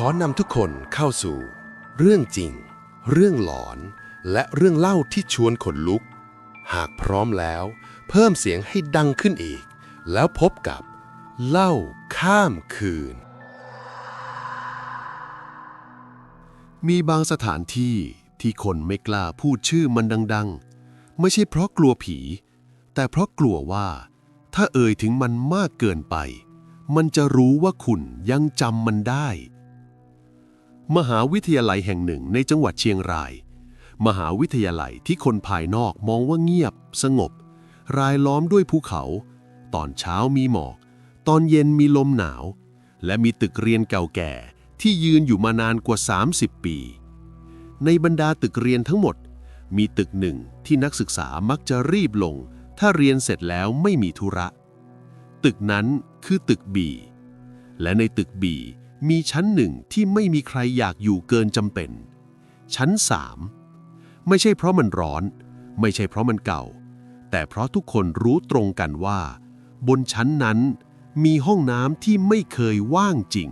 ขอนำทุกคนเข้าสู่ เรื่องจริง เรื่องหลอน และเรื่องเล่าที่ชวนขนลุก หากพร้อมแล้ว เพิ่มเสียงให้ดังขึ้นอีก แล้วพบกับ เล่าข้ามคืน มีบางสถานที่ที่คนไม่กล้าพูดชื่อมันดัง ๆ ไม่ใช่เพราะกลัวผี แต่เพราะกลัวว่า ถ้าเอ่ยถึงมันมากเกินไป มันจะรู้ว่าคุณยังจำมันได้ มหาวิทยาลัยแห่งหนึ่งในจังหวัดเชียงราย มหาวิทยาลัยที่คนภายนอกมองว่าเงียบ สงบ รายล้อมด้วยภูเขา ตอนเช้ามีหมอก ตอนเย็นมีลมหนาว และมีตึกเรียนเก่าแก่ที่ยืนอยู่มานานกว่า 30 ปี ในบรรดาตึกเรียนทั้งหมด มีตึกหนึ่งที่นักศึกษามักจะรีบลง ถ้าเรียนเสร็จแล้วไม่มีธุระ ตึกนั้นคือตึกบี และในตึกบี มีชั้นหนึ่งที่ไม่มีใครอยากอยู่เกินจำเป็น ชั้นสามไม่ใช่เพราะมันร้อน ไม่ใช่เพราะมันเก่า แต่เพราะทุกคนรู้ตรงกันว่า บนชั้นนั้นมีห้องน้ำที่ไม่เคยว่างจริง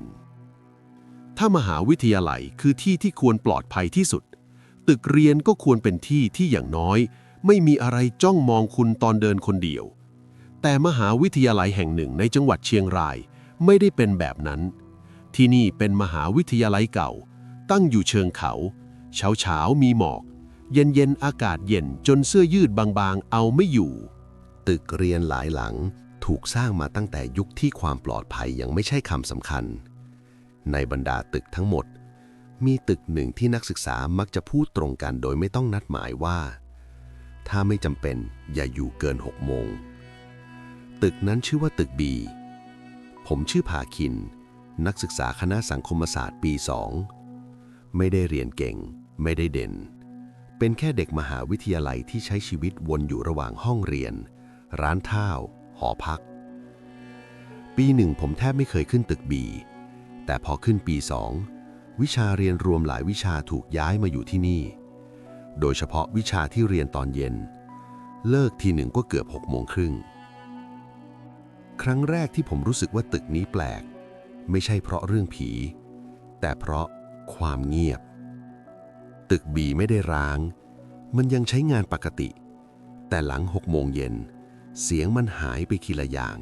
ถ้ามหาวิทยาลัยคือที่ที่ควรปลอดภัยที่สุด ตึกเรียนก็ควรเป็นที่ที่อย่างน้อย ไม่มีอะไรจ้องมองคุณตอนเดินคนเดียว แต่มหาวิทยาลัยแห่งหนึ่งในจังหวัดเชียงรายไม่ได้เป็นแบบนั้น ที่นี่เป็นมหาวิทยาลัยเก่า ตั้งอยู่เชิงเขา เช้าเช้าๆมีหมอก เย็นเย็นๆอากาศเย็นจนเสื้อยืดบางๆ เอาไม่อยู่ ตึกเรียนหลายหลังถูกสร้างมาตั้งแต่ยุคที่ความปลอดภัยยังไม่ใช่คำสำคัญ ในบรรดาตึกทั้งหมด มีตึกหนึ่งที่นักศึกษามักจะพูดตรงกันโดยไม่ต้องนัดหมายว่า ถ้าไม่จำเป็นอย่าอยู่เกิน6โมง ตึกนั้นชื่อว่าตึกบี ผมชื่อภาคิน นักศึกษาคณะสังคมศาสตร์ปีสองไม่ได้เรียนเก่ง ไม่ได้เด่น เป็นแค่เด็กมหาวิทยาลัยที่ใช้ชีวิตวนอยู่ระหว่างห้องเรียน ร้านท่าว หอพัก ปีหนึ่งผมแทบไม่เคยขึ้นตึกบีแต่พอขึ้นปีสองวิชาเรียนรวมหลายวิชาถูกย้ายมาอยู่ที่นี่ โดยเฉพาะวิชาที่เรียนตอนเย็น เลิกทีหนึ่งก็เกือบหกโมงครึ่งครั้งแรกที่ผมรู้สึกว่าตึกนี้แปลก ไม่ใช่เพราะเรื่องผี แต่เพราะความเงียบ ตึกบีไม่ได้ร้าง มันยังใช้งานปกติ แต่หลังหกโมงเย็น เสียงมันหายไปทีละอย่าง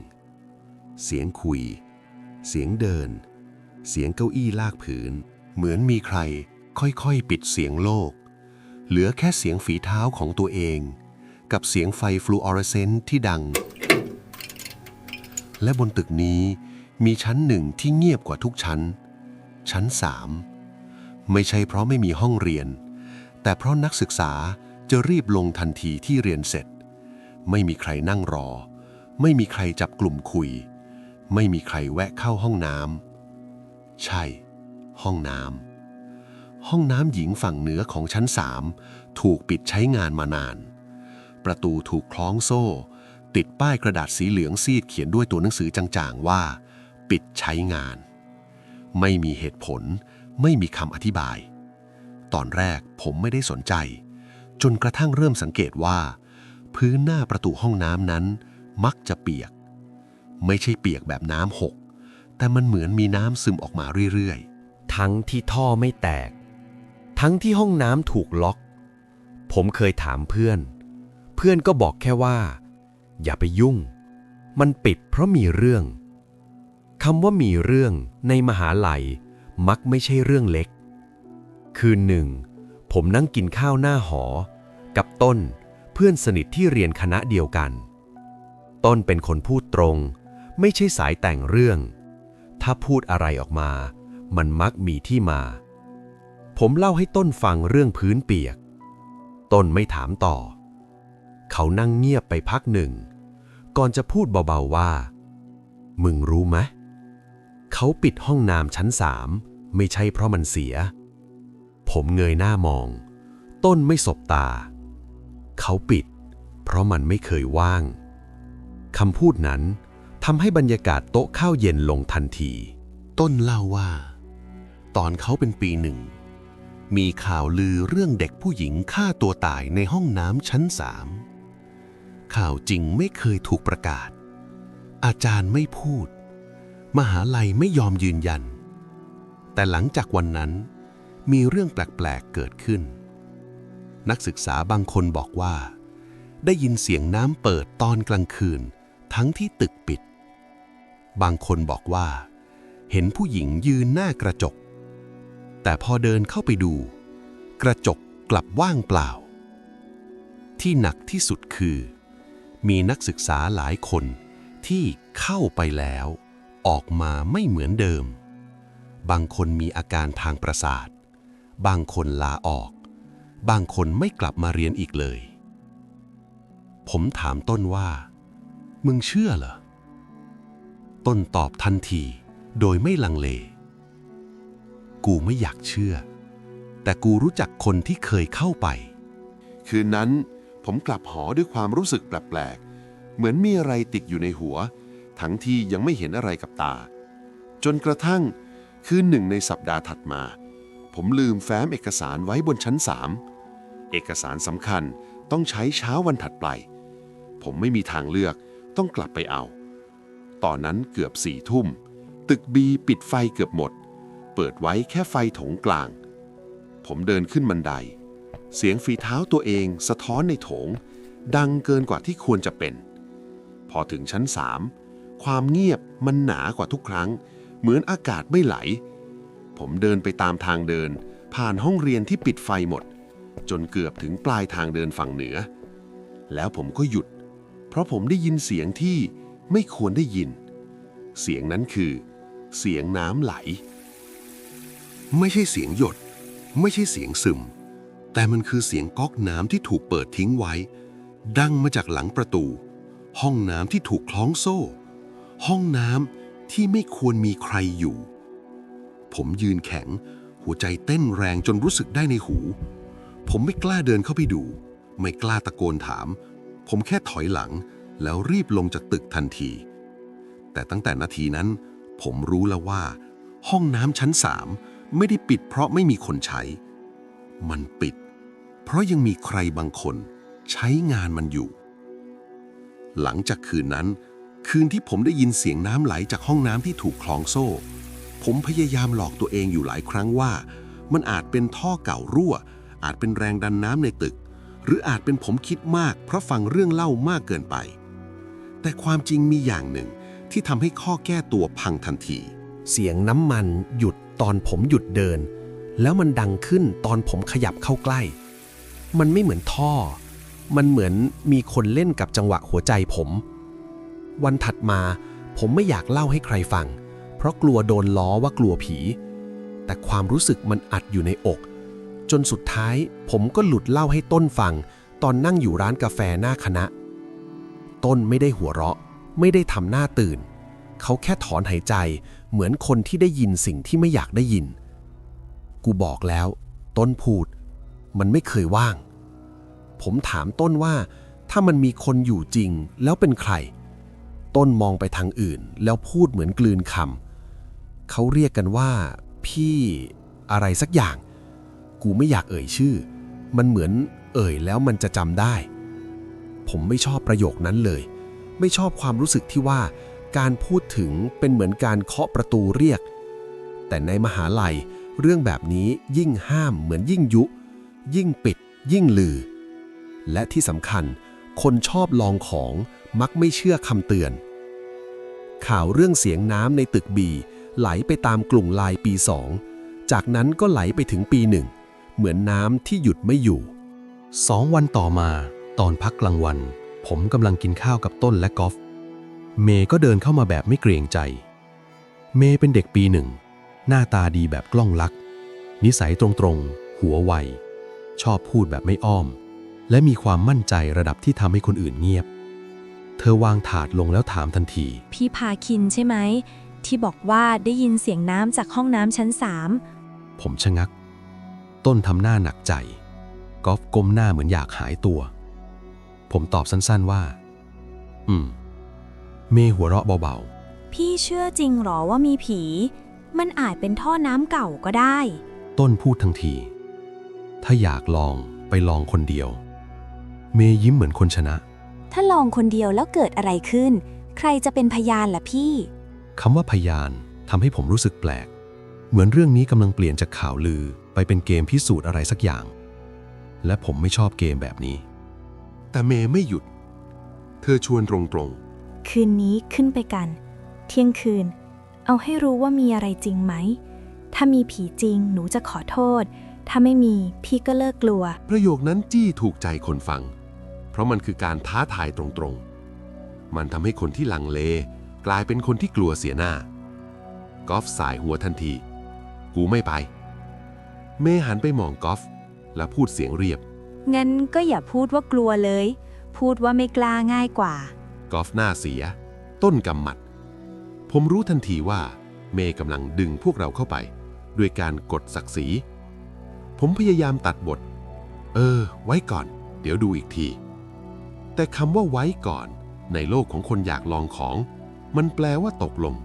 เสียงคุย เสียงเดิน เสียงเก้าอี้ลากผืน เหมือนมีใคร ค่อยๆ ปิดเสียงโลก เหลือแค่เสียงฝีเท้าของตัวเอง กับเสียงไฟฟลูออเรสเซนต์ที่ดัง และบนตึกนี้ มีชั้นหนึ่งที่เงียบกว่าทุกชั้น ชั้นสามไม่ใช่เพราะไม่มีห้องเรียน แต่เพราะนักศึกษาจะรีบลงทันทีที่เรียนเสร็จ ไม่มีใครนั่งรอ ไม่มีใครจับกลุ่มคุย ไม่มีใครแวะเข้าห้องน้ำใช่ ห้องน้ำห้องน้ำหญิงฝั่งเหนือของชั้นสามถูกปิดใช้งานมานาน ประตูถูกคล้องโซ่ ติดป้ายกระดาษสีเหลืองซีดเขียนด้วยตัวหนังสือจางๆว่า ปิดใช้งาน ไม่มีเหตุผล ไม่มีคำอธิบาย ตอนแรกผมไม่ได้สนใจ จนกระทั่งเริ่มสังเกตว่า พื้นหน้าประตูห้องน้ำนั้น มักจะเปียก ไม่ใช่เปียกแบบน้ำหก แต่มันเหมือนมีน้ำซึมออกมาเรื่อยๆ ทั้งที่ท่อไม่แตก ทั้งที่ห้องน้ำถูกล็อก ผมเคยถามเพื่อน เพื่อนก็บอกแค่ว่า อย่าไปยุ่ง มันปิดเพราะมีเรื่อง คำว่ามีเรื่องในมหาลัย มักไม่ใช่เรื่องเล็ก คืนหนึ่ง ผมนั่งกินข้าวหน้าหอ กับต้นเพื่อนสนิทที่เรียนคณะเดียวกัน ต้นเป็นคนพูดตรง ไม่ใช่สายแต่งเรื่อง ถ้าพูดอะไรออกมา มันมักมีที่มา ผมเล่าให้ต้นฟังเรื่องพื้นเปียก ต้นไม่ถามต่อ เขานั่งเงียบไปพักหนึ่ง ก่อนจะพูดเบาๆว่า มึงรู้ไหม เขาปิดห้องน้ำชั้นสามไม่ใช่เพราะมันเสีย ผมเงยหน้ามอง ต้นไม่สบตา เขาปิด เพราะมันไม่เคยว่างคำพูดนั้นทำให้บรรยากาศโต๊ะข้าวเย็นลงทันที ต้นเล่าว่า ตอนเขาเป็นปีหนึ่ง มีข่าวลือเรื่องเด็กผู้หญิงฆ่าตัวตายในห้องน้ำชั้นสามข่าวจริงไม่เคยถูกประกาศ อาจารย์ไม่พูด มหาลัยไม่ยอมยืนยัน แต่หลังจากวันนั้นมีเรื่องแปลกๆเกิดขึ้น นักศึกษาบางคนบอกว่า ได้ยินเสียงน้ำเปิดตอนกลางคืน ทั้งที่ตึกปิด บางคนบอกว่า เห็นผู้หญิงยืนหน้ากระจก แต่พอเดินเข้าไปดู กระจกกลับว่างเปล่า ที่หนักที่สุดคือ มีนักศึกษาหลายคนที่เข้าไปแล้ว ออกมาไม่เหมือนเดิม บางคนมีอาการทางประสาท บางคนลาออก บางคนไม่กลับมาเรียนอีกเลย ผมถามต้นว่า มึงเชื่อเหรอ ต้นตอบทันทีโดยไม่ลังเล กูไม่อยากเชื่อ แต่กูรู้จักคนที่เคยเข้าไป คืนนั้นผมกลับหอด้วยความรู้สึกแปลกๆ เหมือนมีอะไรติดอยู่ในหัว ทั้งที่ยังไม่เห็นอะไรกับตา จนกระทั่งคืนหนึ่งในสัปดาห์ถัดมา ผมลืมแฟ้มเอกสารไว้บนชั้นสามเอกสารสำคัญต้องใช้เช้าวันถัดไป ผมไม่มีทางเลือกต้องกลับไปเอา ตอนนั้นเกือบสี่ทุ่ม ตึกบีปิดไฟเกือบหมด เปิดไว้แค่ไฟโถงกลาง ผมเดินขึ้นบันได เสียงฝีเท้าตัวเองสะท้อนในโถง ดังเกินกว่าที่ควรจะเป็น พอถึงชั้นสาม ความเงียบมันหนากว่าทุกครั้ง เหมือนอากาศไม่ไหล ผมเดินไปตามทางเดิน ผ่านห้องเรียนที่ปิดไฟหมด จนเกือบถึงปลายทางเดินฝั่งเหนือ แล้วผมก็หยุด เพราะผมได้ยินเสียงที่ไม่ควรได้ยิน เสียงนั้นคือ เสียงน้ำไหล ไม่ใช่เสียงหยด ไม่ใช่เสียงซึม แต่มันคือเสียงก๊อกน้ำที่ถูกเปิดทิ้งไว้ ดังมาจากหลังประตู ห้องน้ำที่ถูกคล้องโซ่ ห้องน้ำที่ไม่ควรมีใครอยู่ ผมยืนแข็ง หัวใจเต้นแรงจนรู้สึกได้ในหู ผมไม่กล้าเดินเข้าไปดู ไม่กล้าตะโกนถาม ผมแค่ถอยหลัง แล้วรีบลงจากตึกทันที แต่ตั้งแต่นาทีนั้น ผมรู้แล้วว่า ห้องน้ำชั้นสามไม่ได้ปิดเพราะไม่มีคนใช้ มันปิด เพราะยังมีใครบางคน ใช้งานมันอยู่ หลังจากคืนนั้น คืนที่ผมได้ยินเสียงน้ำไหลจากห้องน้ำที่ถูกคล้องโซ่ ผมพยายามหลอกตัวเองอยู่หลายครั้งว่า มันอาจเป็นท่อเก่ารั่ว อาจเป็นแรงดันน้ำในตึก หรืออาจเป็นผมคิดมากเพราะฟังเรื่องเล่ามากเกินไป แต่ความจริงมีอย่างหนึ่งที่ทำให้ข้อแก้ตัวพังทันที เสียงน้ำมันหยุดตอนผมหยุดเดิน แล้วมันดังขึ้นตอนผมขยับเข้าใกล้ มันไม่เหมือนท่อ มันเหมือนมีคนเล่นกับจังหวะหัวใจผม วันถัดมาผมไม่อยากเล่าให้ใครฟัง เพราะกลัวโดนล้อว่ากลัวผี แต่ความรู้สึกมันอัดอยู่ในอก จนสุดท้ายผมก็หลุดเล่าให้ต้นฟัง ตอนนั่งอยู่ร้านกาแฟหน้าคณะ ต้นไม่ได้หัวเราะ ไม่ได้ทำหน้าตื่น เขาแค่ถอนหายใจเหมือนคนที่ได้ยินสิ่งที่ไม่อยากได้ยิน กูบอกแล้ว ต้นพูด มันไม่เคยว่าง ผมถามต้นว่า ถ้ามันมีคนอยู่จริงแล้วเป็นใคร ต้นมองไปทางอื่น แล้วพูดเหมือนกลืนคำเขาเรียกกันว่า พี่อะไรสักอย่าง กูไม่อยากเอ่ยชื่อ มันเหมือนเอ่ยแล้วมันจะจำได้ ผมไม่ชอบประโยคนั้นเลย ไม่ชอบความรู้สึกที่ว่า การพูดถึงเป็นเหมือนการเคาะประตูเรียก แต่ในมหาลัยเรื่องแบบนี้ยิ่งห้ามเหมือนยิ่งยุ ยิ่งปิด ยิ่งลือ และที่สำคัญ คนชอบลองของมักไม่เชื่อคำเตือน ข่าวเรื่องเสียงน้ำในตึกบีไหลไปตามกลุ่มลายปีสองจากนั้นก็ไหลไปถึงปีหนึ่งเหมือนน้ำที่หยุดไม่อยู่สองวันต่อมา ตอนพักกลางวัน ผมกำลังกินข้าวกับต้นและกอล์ฟเมย์ก็เดินเข้ามาแบบไม่เกรงใจ เมย์เป็นเด็กปีหนึ่ง หน้าตาดีแบบกล้องลัก นิสัยตรงๆ หัวไว ชอบพูดแบบไม่อ้อม และมีความมั่นใจระดับที่ทำให้คนอื่นเงียบ เธอวางถาดลงแล้วถามทันที พี่พาคินใช่ไหม ที่บอกว่าได้ยินเสียงน้ำจากห้องน้ำชั้นสามผมชะงัก ต้นทำหน้าหนักใจ กอล์ฟก้มหน้าเหมือนอยากหายตัว ผมตอบสั้นๆว่า อืม เมย์หัวเราะเบาพี่เชื่อจริงหรอว่ามีผี มันอาจเป็นท่อน้ำเก่าก็ได้ๆต้นพูดทั้งที ถ้าอยากลองไปลองคนเดียว เมย์ยิ้มเหมือนคนชนะ ถ้าลองคนเดียวแล้วเกิดอะไรขึ้น ใครจะเป็นพยานล่ะพี่ คำว่าพยานทำให้ผมรู้สึกแปลก เหมือนเรื่องนี้กำลังเปลี่ยนจากข่าวลือไปเป็นเกมพิสูจน์อะไรสักอย่าง และผมไม่ชอบเกมแบบนี้ แต่เมย์ไม่หยุด เธอชวนตรงคืนนี้ขึ้นไปกัน เที่ยงคืน เอาให้รู้ว่ามีอะไรจริงไหม ถ้ามีผีจริงหนูจะขอโทษ ถ้าไม่มีพี่ก็เลิกกลัว ๆ ประโยคนั้นจี้ถูกใจคนฟัง เพราะมันคือการท้าทายตรงๆ มันทำให้คนที่ลังเล กลายเป็นคนที่กลัวเสียหน้ากอล์ฟสายหัวทันที กูไม่ไป เมย์หันไปมองกอล์ฟและพูดเสียงเรียบ งั้นก็อย่าพูดว่ากลัวเลย พูดว่าไม่กล้าง่ายกว่า กอล์ฟหน้าเสีย ต้นกำหมัด ผมรู้ทันทีว่า เมย์กำลังดึงพวกเราเข้าไป ด้วยการกดศักดิ์ศรี ผมพยายามตัดบท เออ ไว้ก่อน เดี๋ยวดูอีกที แต่คำว่าไว้ก่อน ในโลกของคนอยากลองของ มันแปลว่าตกลง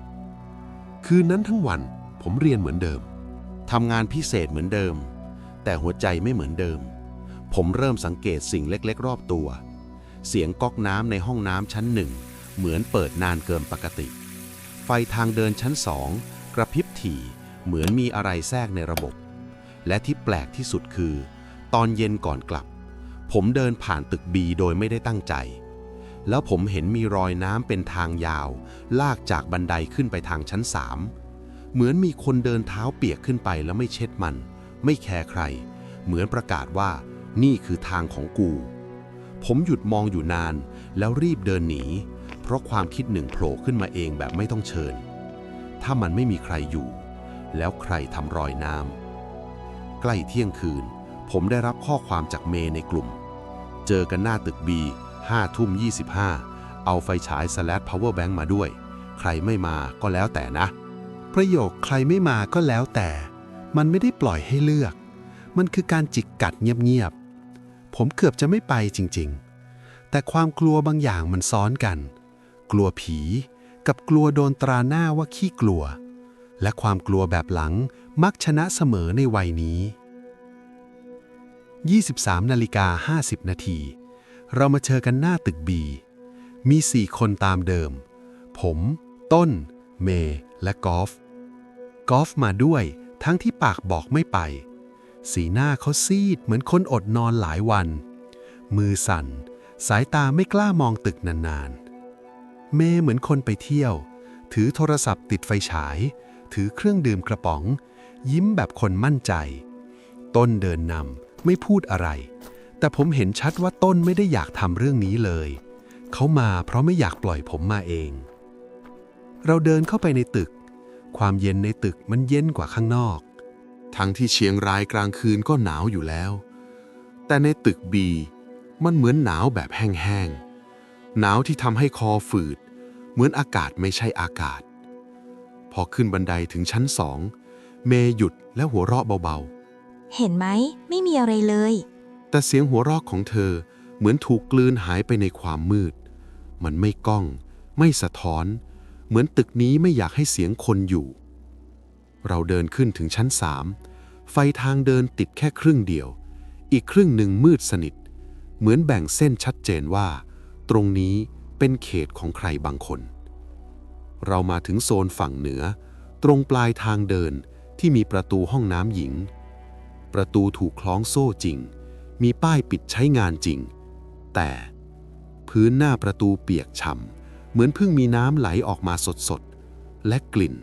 คืนนั้นทั้งวันผมเรียนเหมือนเดิม ทำงานพิเศษเหมือนเดิม แต่หัวใจไม่เหมือนเดิม ผมเริ่มสังเกตสิ่งเล็ก ๆ รอบตัว เสียงก๊อกน้ำในห้องน้ำชั้นหนึ่ง เหมือนเปิดนานเกินปกติ ไฟทางเดินชั้นสองกระพริบถี่เหมือนมีอะไรแทรกในระบบ และที่แปลกที่สุดคือ ตอนเย็นก่อนกลับ ผมเดินผ่านตึกบีโดยไม่ได้ตั้งใจ แล้วผมเห็นมีรอยน้ำเป็นทางยาว ลากจากบันไดขึ้นไปทางชั้นสามเหมือนมีคนเดินเท้าเปียกขึ้นไปแล้วไม่เช็ดมัน ไม่แคร์ใคร เหมือนประกาศว่านี่คือทางของกู ผมหยุดมองอยู่นานแล้วรีบเดินหนี เพราะความคิดหนึ่งโผล่ขึ้นมาเองแบบไม่ต้องเชิญ ถ้ามันไม่มีใครอยู่ แล้วใครทำรอยน้ำใกล้เที่ยงคืน ผมได้รับข้อความจากเมในกลุ่ม เจอกันหน้าตึกบี5ทุ่ม 25 เอาไฟฉายสแลดพาวเวอร์แบงค์มาด้วย ใครไม่มาก็แล้วแต่นะ ประโยคใครไม่มาก็แล้วแต่ มันไม่ได้ปล่อยให้เลือก มันคือการจิกกัดเงียบๆ ผมเกือบจะไม่ไปจริงๆ แต่ความกลัวบางอย่างมันซ้อนกัน กลัวผี กับกลัวโดนตราหน้าว่าขี้กลัว และความกลัวแบบหลังมักชนะเสมอในวัยนี้ 23นาฬิกา50 นาที เรามาเจอกันหน้าตึกบี มีสี่คนตามเดิม ผม ต้น เมย์และกอล์ฟกอล์ฟมาด้วย ทั้งที่ปากบอกไม่ไป สีหน้าเขาซีดเหมือนคนอดนอนหลายวัน มือสั่น สายตาไม่กล้ามองตึกนานๆ เมย์เหมือนคนไปเที่ยว ถือโทรศัพท์ติดไฟฉาย ถือเครื่องดื่มกระป๋อง ยิ้มแบบคนมั่นใจ ต้นเดินนำ ไม่พูดอะไร แต่ผมเห็นชัดว่าต้นไม่ได้อยากทำเรื่องนี้เลย เขามาเพราะไม่อยากปล่อยผมมาเอง เราเดินเข้าไปในตึก ความเย็นในตึกมันเย็นกว่าข้างนอก ทั้งที่เชียงรายกลางคืนก็หนาวอยู่แล้ว แต่ในตึกบีมันเหมือนหนาวแบบแห้งๆ หนาวที่ทำให้คอฝืด เหมือนอากาศไม่ใช่อากาศ พอขึ้นบันไดถึงชั้นสอง เมย์หยุดและหัวเราะเบาๆ เห็นไหมไม่มีอะไรเลย แต่เสียงหัวเราะของเธอเหมือนถูกกลืนหายไปในความมืด มันไม่ก้อง ไม่สะท้อน เหมือนตึกนี้ไม่อยากให้เสียงคนอยู่ เราเดินขึ้นถึงชั้นสามไฟทางเดินติดแค่ครึ่งเดียว อีกครึ่งหนึ่งมืดสนิท เหมือนแบ่งเส้นชัดเจนว่า ตรงนี้เป็นเขตของใครบางคน เรามาถึงโซนฝั่งเหนือ ตรงปลายทางเดินที่มีประตูห้องน้ำหญิง ประตูถูกคล้องโซ่จริง มีป้ายปิดใช้งานจริง แต่ พื้นหน้าประตูเปียกฉ่ำเหมือนเพิ่งมีน้ำไหลออกมาสดๆ และกลิ่น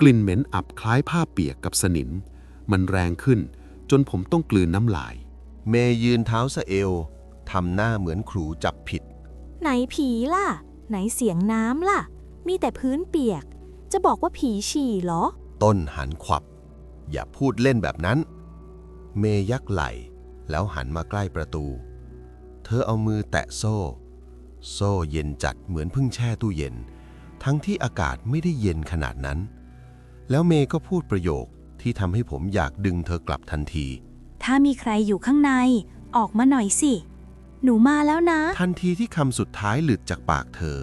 กลิ่นเหม็นอับคล้ายผ้าเปียกกับสนิม มันแรงขึ้นจนผมต้องกลืนน้ำลาย เมย์ยืนเท้าสะเอวทำหน้าเหมือนครูจับผิด ไหนผีล่ะ ไหนเสียงน้ำล่ะ มีแต่พื้นเปียก จะบอกว่าผีฉี่เหรอ ต้นหันขวับ อย่าพูดเล่นแบบนั้น เมย์ยักไหล แล้วหันมาใกล้ประตู เธอเอามือแตะโซ่ โซ่เย็นจัดเหมือนเพิ่งแช่ตู้เย็น ทั้งที่อากาศไม่ได้เย็นขนาดนั้น แล้วเมย์ก็พูดประโยคที่ทำให้ผมอยากดึงเธอกลับทันที ถ้ามีใครอยู่ข้างใน ออกมาหน่อยสิ หนูมาแล้วนะ ทันทีที่คำสุดท้ายหลุดจากปากเธอ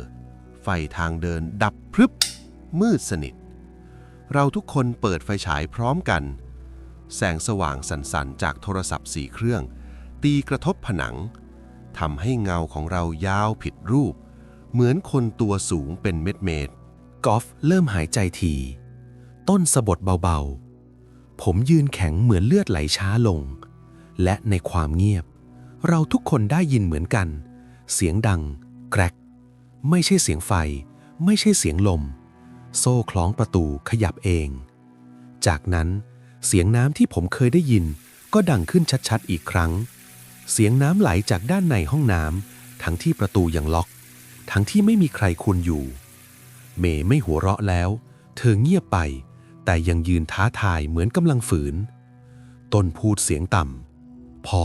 ไฟทางเดินดับพรึบ มืดสนิท เราทุกคนเปิดไฟฉายพร้อมกัน แสงสว่างสั่นๆ จากโทรศัพท์สี่เครื่อง ตีกระทบผนังทำให้เงาของเรายาวผิดรูป เหมือนคนตัวสูงเป็นเม็ดเมดกอล์ฟเริ่มหายใจที ต้นสะบดเบาๆ ผมยืนแข็งเหมือนเลือดไหลช้าลง และในความเงียบ เราทุกคนได้ยินเหมือนกัน เสียงดัง แกรก ไม่ใช่เสียงไฟ ไม่ใช่เสียงลม โซ่คล้องประตูขยับเอง จากนั้น เสียงน้ำที่ผมเคยได้ยิน ก็ดังขึ้นชัดๆอีกครั้ง เสียงน้ำไหลจากด้านในห้องน้ำทั้งที่ประตูยังล็อก ทั้งที่ไม่มีใครคุนอยู่ เมย์ไม่หัวเราะแล้ว เธอเงียบไป แต่ยังยืนท้าทายเหมือนกำลังฝืน ต้นพูดเสียงต่ำพอ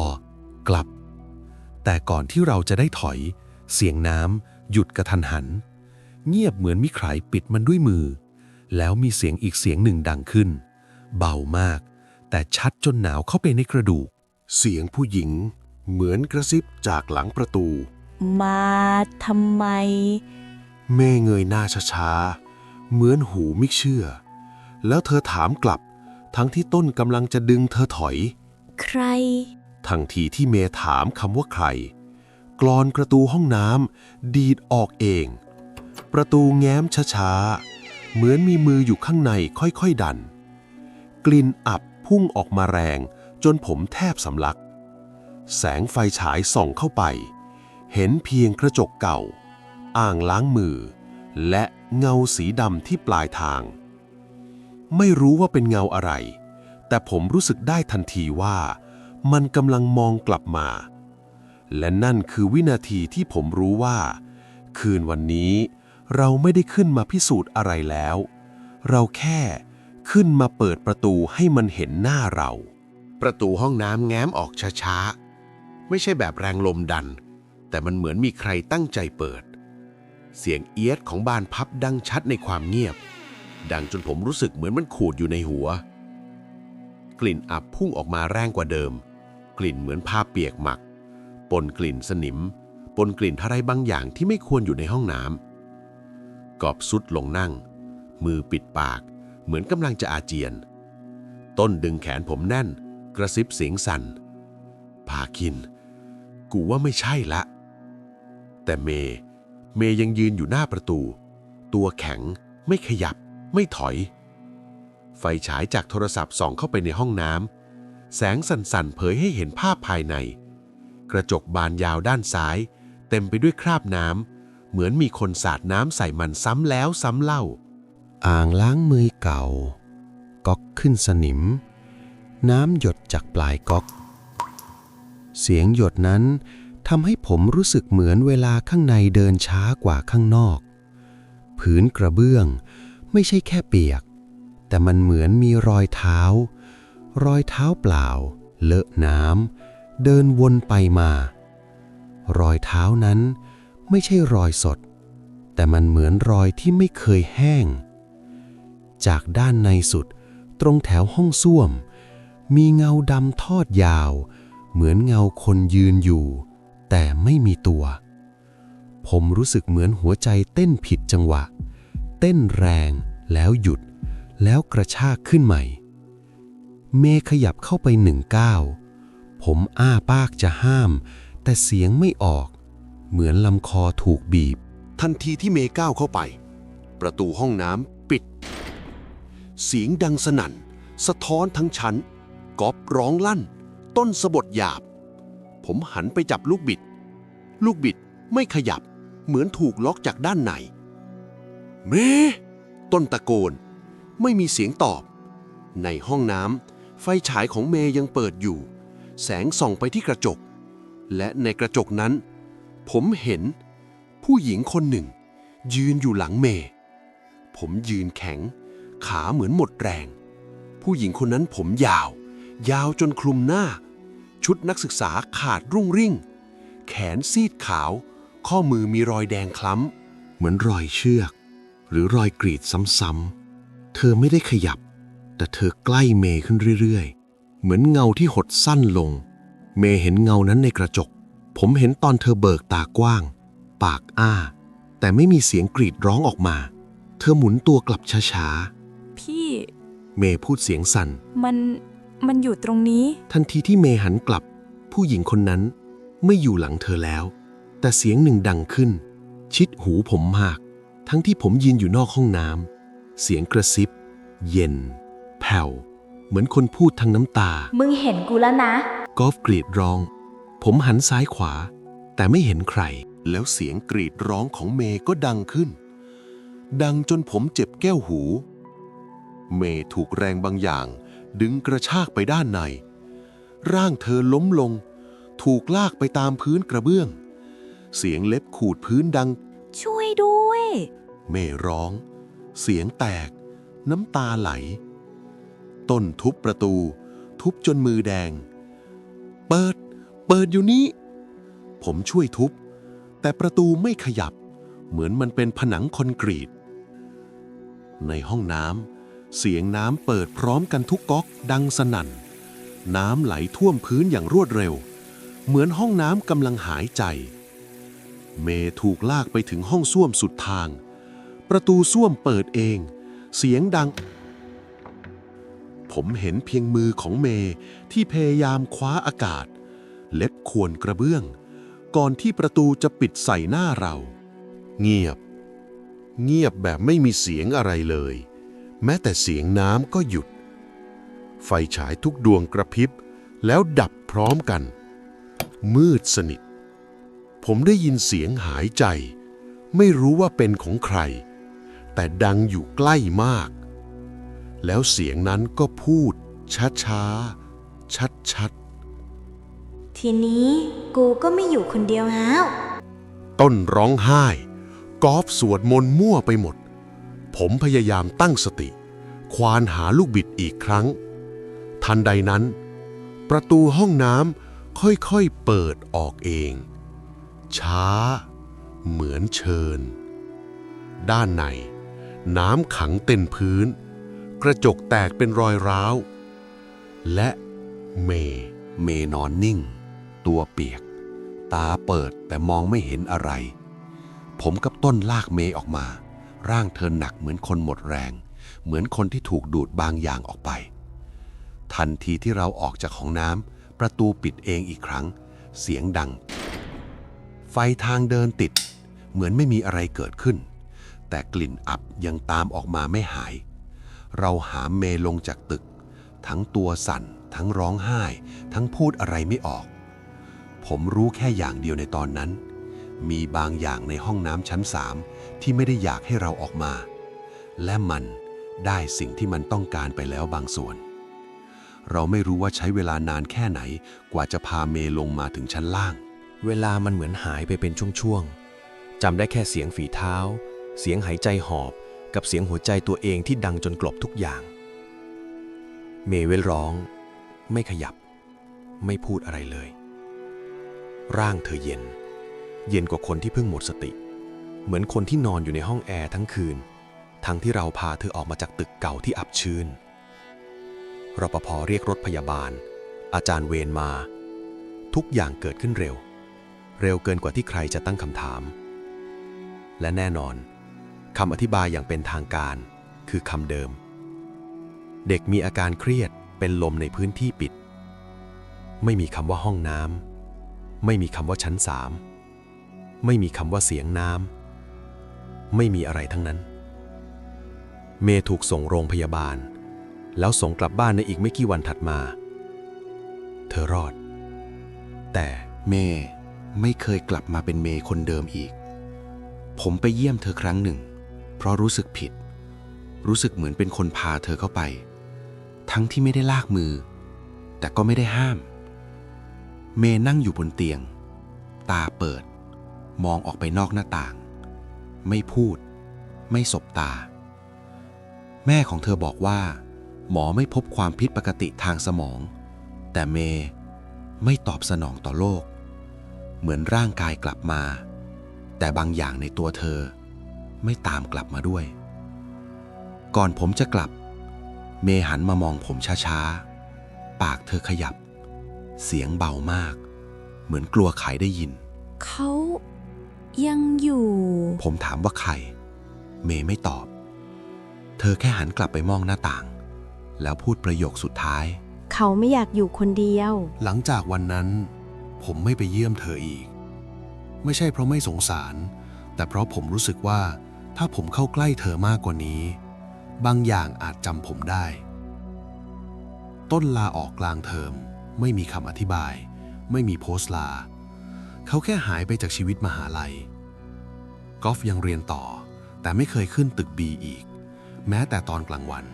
กลับ แต่ก่อนที่เราจะได้ถอย เสียงน้ำหยุดกระทันหัน เงียบเหมือนมีใครปิดมันด้วยมือ แล้วมีเสียงอีกเสียงหนึ่งดังขึ้น เบามาก แต่ชัดจนหนาวเข้าไปในกระดูก เสียงผู้หญิง เหมือนกระซิบจากหลังประตู มาทำไม แม่เงยหน้าช้าๆ เหมือนหูไม่เชื่อ แล้วเธอถามกลับ ทั้งที่ต้นกำลังจะดึงเธอถอย ใคร ทันทีที่เมย์ถามคำว่าใคร กรอนประตูห้องน้ำดีดออกเอง ประตูแง้มช้าๆ เหมือนมีมืออยู่ข้างในค่อยๆดัน กลิ่นอับพุ่งออกมาแรง จนผมแทบสำลัก แสงไฟฉายส่องเข้าไป เห็นเพียงกระจกเก่า อ่างล้างมือ และเงาสีดำที่ปลายทาง ไม่รู้ว่าเป็นเงาอะไร แต่ผมรู้สึกได้ทันทีว่า มันกำลังมองกลับมา และนั่นคือวินาทีที่ผมรู้ว่า คืนวันนี้เราไม่ได้ขึ้นมาพิสูจน์อะไรแล้ว เราแค่ ขึ้นมาเปิดประตูให้มันเห็นหน้าเรา ประตูห้องน้ำแง้มออกช้าๆ ไม่ใช่แบบแรงลมดัน แต่มันเหมือนมีใครตั้งใจเปิด เสียงเอียดของบานพับดังชัดในความเงียบ ดังจนผมรู้สึกเหมือนมันขูดอยู่ในหัว กลิ่นอับพุ่งออกมาแรงกว่าเดิม กลิ่นเหมือนผ้าเปียกหมัก ปนกลิ่นสนิม ปนกลิ่นอะไรบางอย่างที่ไม่ควรอยู่ในห้องน้ำกอบสุดลงนั่ง มือปิดปาก เหมือนกำลังจะอาเจียน ต้นดึงแขนผมแน่น กระซิบเสียงสั่นพาคิน กูว่าไม่ใช่ละ แต่เมย์เมย์ยังยืนอยู่หน้าประตู ตัวแข็งไม่ขยับ ไม่ถอย ไฟฉายจากโทรศัพท์ส่องเข้าไปในห้องน้ำแสงสั่นๆ เผยให้เห็นภาพภายใน กระจกบานยาวด้านซ้าย เต็มไปด้วยคราบน้ำเหมือนมีคนสาดน้ำใส่มันซ้ำแล้วซ้ำเล่า อ่างล้างมือเก่า ก๊อกขึ้นสนิม น้ำหยดจากปลายก๊อก เสียงหยดนั้นทำให้ผมรู้สึกเหมือนเวลาข้างในเดินช้ากว่าข้างนอก ผืนกระเบื้องไม่ใช่แค่เปียก แต่มันเหมือนมีรอยเท้า รอยเท้าเปล่า เลอะน้ำเดินวนไปมา รอยเท้านั้นไม่ใช่รอยสด แต่มันเหมือนรอยที่ไม่เคยแห้ง จากด้านในสุด ตรงแถวห้องส้วม มีเงาดำทอดยาว เหมือนเงาคนยืนอยู่ แต่ไม่มีตัว ผมรู้สึกเหมือนหัวใจเต้นผิดจังหวะ เต้นแรงแล้วหยุด แล้วกระชากขึ้นใหม่ เมย์ขยับเข้าไปหนึ่งก้าวผมอ้าปากจะห้าม แต่เสียงไม่ออก เหมือนลำคอถูกบีบ ทันทีที่เมย์ก้าวเข้าไป ประตูห้องน้ำปิด เสียงดังสนั่น สะท้อนทั้งชั้นกอบร้องลั่น ต้นสะบดหยาบ ผมหันไปจับลูกบิด ลูกบิดไม่ขยับ เหมือนถูกล็อกจากด้านในเมต้นตะโกน ไม่มีเสียงตอบ ในห้องน้ำไฟฉายของเมย์ยังเปิดอยู่ แสงส่องไปที่กระจก และในกระจกนั้น ผมเห็นผู้หญิงคนหนึ่ง ยืนอยู่หลังเมย์ผมยืนแข็ง ขาเหมือนหมดแรง ผู้หญิงคนนั้นผมยาว ยาวจนคลุมหน้า ชุดนักศึกษาขาดรุ่งริ่ง แขนซีดขาว ข้อมือมีรอยแดงคล้ำ เหมือนรอยเชือก หรือรอยกรีดซ้ำๆ เธอไม่ได้ขยับ แต่เธอใกล้เมย์ขึ้นเรื่อยๆ เหมือนเงาที่หดสั้นลง เมย์เห็นเงานั้นในกระจก ผมเห็นตอนเธอเบิกตากว้าง ปากอ้า แต่ไม่มีเสียงกรีดร้องออกมา เธอหมุนตัวกลับช้าๆ เมย์พูดเสียงสั่น มัน มันอยู่ตรงนี้ ทันทีที่เมย์หันกลับ ผู้หญิงคนนั้นไม่อยู่หลังเธอแล้ว แต่เสียงหนึ่งดังขึ้น ชิดหูผมมาก ทั้งที่ผมยืนอยู่นอกห้องน้ำเสียงกระซิบ เย็น แผ่ว เหมือนคนพูดทั้งน้ำตา มึงเห็นกูแล้วนะ กอล์ฟกรีดร้อง ผมหันซ้ายขวา แต่ไม่เห็นใคร แล้วเสียงกรีดร้องของเมย์ก็ดังขึ้น ดังจนผมเจ็บแก้วหู เมย์ถูกแรงบางอย่าง ดึงกระชากไปด้านใน ร่างเธอล้มลง ถูกลากไปตามพื้นกระเบื้อง เสียงเล็บขูดพื้นดัง ช่วยด้วย เมย์ร้อง เสียงแตก น้ำตาไหล ต้นทุบประตู ทุบจนมือแดง เปิด เปิดอยู่นี้ ผมช่วยทุบ แต่ประตูไม่ขยับ เหมือนมันเป็นผนังคอนกรีตในห้องน้ำ เสียงน้ำเปิดพร้อมกันทุกก๊อกดังสนั่น น้ำไหลท่วมพื้นอย่างรวดเร็ว เหมือนห้องน้ำกำลังหายใจ เมถูกลากไปถึงห้องส้วมสุดทาง ประตูส้วมเปิดเอง เสียงดัง ผมเห็นเพียงมือของเมที่พยายามคว้าอากาศ เล็บควรกระเบื้อง ก่อนที่ประตูจะปิดใส่หน้าเรา เงียบ เงียบแบบไม่มีเสียงอะไรเลย แม้แต่เสียงน้ำก็หยุด ไฟฉายทุกดวงกระพริบ แล้วดับพร้อมกัน มืดสนิท ผมได้ยินเสียงหายใจ ไม่รู้ว่าเป็นของใคร แต่ดังอยู่ใกล้มาก แล้วเสียงนั้นก็พูด ช้าๆชัดๆทีนี้กูก็ไม่อยู่คนเดียวแล้ว ต้นร้องไห้ กอล์ฟสวดมนต์มั่วไปหมด ผมพยายามตั้งสติ ควานหาลูกบิดอีกครั้ง ทันใดนั้น ประตูห้องน้ำค่อยๆเปิดออกเอง ช้า เหมือนเชิญ ด้านใน น้ำขังเต็มพื้น กระจกแตกเป็นรอยร้าว และเมย์เมย์นอนนิ่ง ตัวเปียก ตาเปิดแต่มองไม่เห็นอะไร ผมกับต้นลากเมย์ออกมา ร่างเธอหนักเหมือนคนหมดแรง เหมือนคนที่ถูกดูดบางอย่างออกไป ทันทีที่เราออกจากห้องน้ำประตูปิดเองอีกครั้ง เสียงดัง ไฟทางเดินติด เหมือนไม่มีอะไรเกิดขึ้น แต่กลิ่นอับยังตามออกมาไม่หาย เราหามเมลงจากตึก ทั้งตัวสั่น ทั้งร้องไห้ ทั้งพูดอะไรไม่ออก ผมรู้แค่อย่างเดียวในตอนนั้น มีบางอย่างในห้องน้ำชั้นสามที่ไม่ได้อยากให้เราออกมา และมันได้สิ่งที่มันต้องการไปแล้วบางส่วน เราไม่รู้ว่าใช้เวลานานแค่ไหนกว่าจะพาเมลงมาถึงชั้นล่าง เวลามันเหมือนหายไปเป็นช่วงๆจำได้แค่เสียงฝีเท้า เสียงหายใจหอบ กับเสียงหัวใจตัวเองที่ดังจนกลบทุกอย่าง เมเวลร้อง ไม่ขยับ ไม่พูดอะไรเลย ร่างเธอเย็น เย็นกว่าคนที่เพิ่งหมดสติ เหมือนคนที่นอนอยู่ในห้องแอร์ทั้งคืน ทั้งที่เราพาเธอออกมาจากตึกเก่าที่อับชื้นรปภเรียกรถพยาบาล อาจารย์เวรมา ทุกอย่างเกิดขึ้นเร็ว เร็วเกินกว่าที่ใครจะตั้งคำถาม และแน่นอนคำอธิบายอย่างเป็นทางการ คือคำเดิม เด็กมีอาการเครียดเป็นลมในพื้นที่ปิด ไม่มีคำว่าห้องน้ำไม่มีคำว่าชั้นสาม ไม่มีคำว่าเสียงน้ำไม่มีอะไรทั้งนั้น เมย์ถูกส่งโรงพยาบาล แล้วส่งกลับบ้านในอีกไม่กี่วันถัดมา เธอรอด แต่เมย์ไม่เคยกลับมาเป็นเมย์คนเดิมอีก ผมไปเยี่ยมเธอครั้งหนึ่ง เพราะรู้สึกผิด รู้สึกเหมือนเป็นคนพาเธอเข้าไป ทั้งที่ไม่ได้ลากมือ แต่ก็ไม่ได้ห้าม เมย์นั่งอยู่บนเตียง ตาเปิด มองออกไปนอกหน้าต่าง ไม่พูด ไม่สบตา แม่ของเธอบอกว่า หมอไม่พบความผิดปกติทางสมอง แต่เมย์ไม่ตอบสนองต่อโลก เหมือนร่างกายกลับมา แต่บางอย่างในตัวเธอ ไม่ตามกลับมาด้วย ก่อนผมจะกลับ เมย์หันมามองผมช้าๆ ปากเธอขยับ เสียงเบามาก เหมือนกลัวใครได้ยิน เขา ยังอยู่ ผมถามว่าใคร เมย์ไม่ตอบ เธอแค่หันกลับไปมองหน้าต่าง แล้วพูดประโยคสุดท้าย เขาไม่อยากอยู่คนเดียว หลังจากวันนั้น ผมไม่ไปเยี่ยมเธออีก ไม่ใช่เพราะไม่สงสาร แต่เพราะผมรู้สึกว่า ถ้าผมเข้าใกล้เธอมากกว่านี้ บางอย่างอาจจำผมได้ ต้นลาออกกลางเทอม ไม่มีคำอธิบาย ไม่มีโพสต์ลา เขาแค่หายไปจากชีวิตมหาลัย กอล์ฟยังเรียนต่อ แต่ไม่เคยขึ้นตึกบีอีก แม้แต่ตอนกลางวัน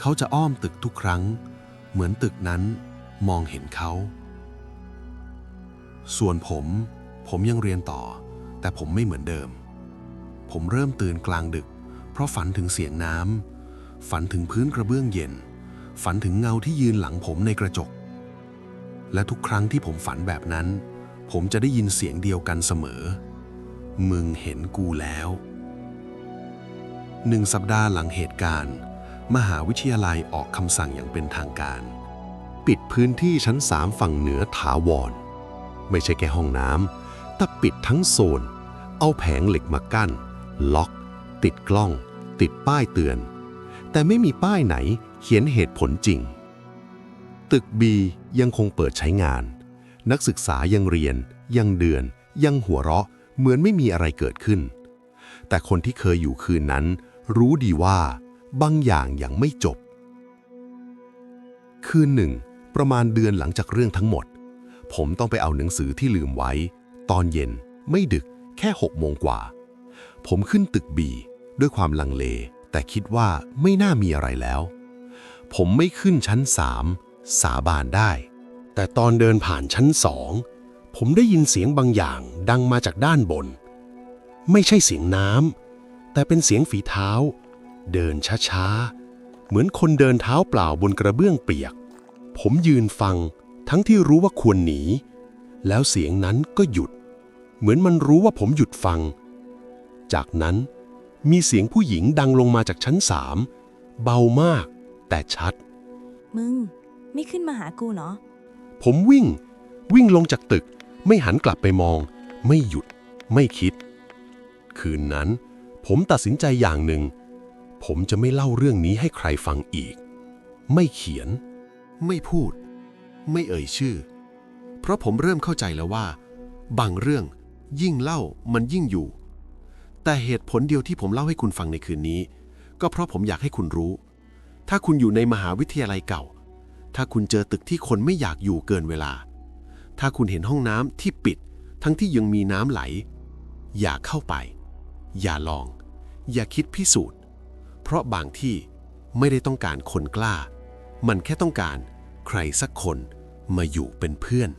เขาจะอ้อมตึกทุกครั้ง เหมือนตึกนั้นมองเห็นเขา ส่วนผม ผมยังเรียนต่อ แต่ผมไม่เหมือนเดิม ผมเริ่มตื่นกลางดึก เพราะฝันถึงเสียงน้ำ ฝันถึงพื้นกระเบื้องเย็น ฝันถึงเงาที่ยืนหลังผมในกระจก และทุกครั้งที่ผมฝันแบบนั้น ผมจะได้ยินเสียงเดียวกันเสมอ มึงเห็นกูแล้ว หนึ่งสัปดาห์หลังเหตุการณ์ มหาวิทยาลัยออกคำสั่งอย่างเป็นทางการ ปิดพื้นที่ชั้นสามฝั่งเหนือถาวร ไม่ใช่แค่ห้องน้ำแต่ปิดทั้งโซน เอาแผงเหล็กมากั้น ล็อก ติดกล้อง ติดป้ายเตือน แต่ไม่มีป้ายไหนเขียนเหตุผลจริง ตึกบียังคงเปิดใช้งาน นักศึกษายังเรียน ยังเดือน ยังหัวเราะ เหมือนไม่มีอะไรเกิดขึ้น แต่คนที่เคยอยู่คืนนั้น รู้ดีว่าบางอย่างยังไม่จบ คืนหนึ่ง ประมาณเดือนหลังจากเรื่องทั้งหมด ผมต้องไปเอาหนังสือที่ลืมไว้ ตอนเย็น ไม่ดึก แค่หกโมงกว่า ผมขึ้นตึกบีด้วยความลังเล แต่คิดว่าไม่น่ามีอะไรแล้ว ผมไม่ขึ้นชั้นสามสาบานได้ แต่ตอนเดินผ่านชั้นสองผมได้ยินเสียงบางอย่างดังมาจากด้านบน ไม่ใช่เสียงน้ำแต่เป็นเสียงฝีเท้า เดินช้าๆ เหมือนคนเดินเท้าเปล่าบนกระเบื้องเปียก ผมยืนฟังทั้งที่รู้ว่าควรหนี แล้วเสียงนั้นก็หยุด เหมือนมันรู้ว่าผมหยุดฟัง จากนั้นมีเสียงผู้หญิงดังลงมาจากชั้นสามเบามาก แต่ชัด มึง ไม่ขึ้นมาหากูเนาะ ผมวิ่ง วิ่งลงจากตึก ไม่หันกลับไปมอง ไม่หยุด ไม่คิด คืนนั้น ผมตัดสินใจอย่างหนึ่ง ผมจะไม่เล่าเรื่องนี้ให้ใครฟังอีก ไม่เขียน ไม่พูด ไม่เอ่ยชื่อ เพราะผมเริ่มเข้าใจแล้วว่า บางเรื่องยิ่งเล่ามันยิ่งอยู่ แต่เหตุผลเดียวที่ผมเล่าให้คุณฟังในคืนนี้ ก็เพราะผมอยากให้คุณรู้ ถ้าคุณอยู่ในมหาวิทยาลัยเก่า ถ้าคุณเจอตึกที่คนไม่อยากอยู่เกินเวลา ถ้าคุณเห็นห้องน้ำที่ปิด ทั้งที่ยังมีน้ำไหล อย่าเข้าไป อย่าลอง อย่าคิดพิสูจน์ เพราะบางที่ไม่ได้ต้องการคนกล้า มันแค่ต้องการใครสักคนมาอยู่เป็นเพื่อน